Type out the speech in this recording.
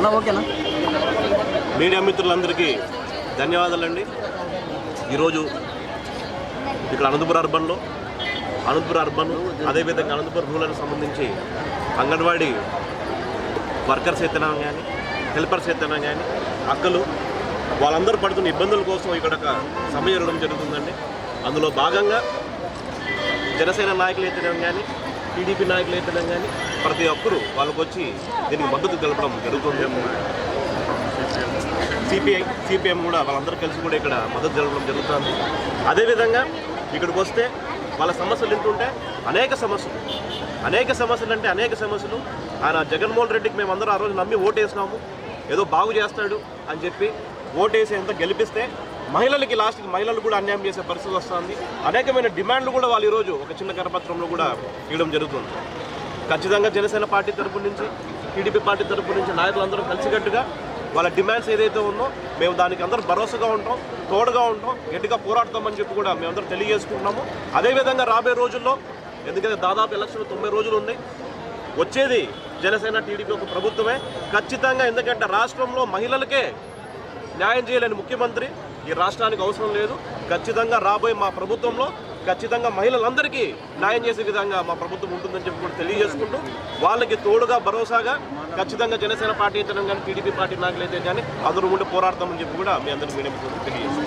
అన్న ఓకేనా? మీడియా మిత్రులందరికీ ధన్యవాదాలండి. ఈరోజు ఇక్కడ అనంతపురం అర్బన్లో అనంతపురం అర్బన్ అదేవిధంగా అనంతపురం రూరల్కి సంబంధించి అంగన్వాడీ వర్కర్స్ ఎత్తనం కానీ హెల్పర్స్ ఎత్తనం కానీ అక్కలు వాళ్ళందరూ పడుతున్న ఇబ్బందుల కోసం ఇక్కడ ఒక సమ్మె జరగడం జరుగుతుందండి. అందులో భాగంగా జనసేన నాయకులు ఎత్తడం కానీ టీడీపీ నాయకులు అయితేనే కానీ ప్రతి ఒక్కరూ వాళ్ళకు వచ్చి దీనికి మద్దతు తెలపడం జరుగుతుంది. సిపిఐ సిపిఎం కూడా వాళ్ళందరూ కలిసి కూడా ఇక్కడ మద్దతు తెలపడం జరుగుతుంది. అదేవిధంగా ఇక్కడికి వస్తే వాళ్ళ సమస్యలు వింటుంటే అనేక సమస్యలు అనేక సమస్యలు అంటే అనేక సమస్యలు. ఆయన జగన్మోహన్ రెడ్డికి మేమందరం ఆ రోజు నమ్మి ఓటేసినాము ఏదో బాగు చేస్తాడు అని చెప్పి ఓటేసి ఎంత గెలిపిస్తే మహిళలకి లాస్ట్కి మహిళలు కూడా అన్యాయం చేసే పరిస్థితి వస్తుంది. అనేకమైన డిమాండ్లు కూడా వాళ్ళు ఈరోజు ఒక చిన్న కరపత్రంలో కూడా ఇవ్వడం జరుగుతుంది. ఖచ్చితంగా జనసేన పార్టీ తరపు నుంచి టీడీపీ పార్టీ తరపు నుంచి నాయకులందరూ కలిసికట్టుగా వాళ్ళ డిమాండ్స్ ఏదైతే ఉందో మేము దానికి అందరూ భరోసాగా ఉంటాం తోడుగా ఉంటాం గట్టిగా పోరాడతామని చెప్పి కూడా మేమందరం తెలియజేసుకుంటున్నాము. అదేవిధంగా రాబోయే రోజుల్లో ఎందుకంటే దాదాపు ఎలక్షన్ తొంభై రోజులు ఉన్నాయి. వచ్చేది జనసేన టీడీపీ ఒక ప్రభుత్వమే. ఖచ్చితంగా ఎందుకంటే రాష్ట్రంలో మహిళలకే న్యాయం చేయలేని ముఖ్యమంత్రి ఈ రాష్ట్రానికి అవసరం లేదు. ఖచ్చితంగా రాబోయే మా ప్రభుత్వంలో ఖచ్చితంగా మహిళలందరికీ న్యాయం చేసే విధంగా మా ప్రభుత్వం ఉంటుందని చెప్పి కూడా తెలియజేసుకుంటూ వాళ్ళకి తోడుగా భరోసాగా ఖచ్చితంగా జనసేన పార్టీ ఇతరం కానీ టీడీపీ పార్టీ నాయకులు అయితే కానీ అందరూ ఉండి పోరాడతామని చెప్పి కూడా మీ అందరికీ మీడియా తెలియజేస్తాం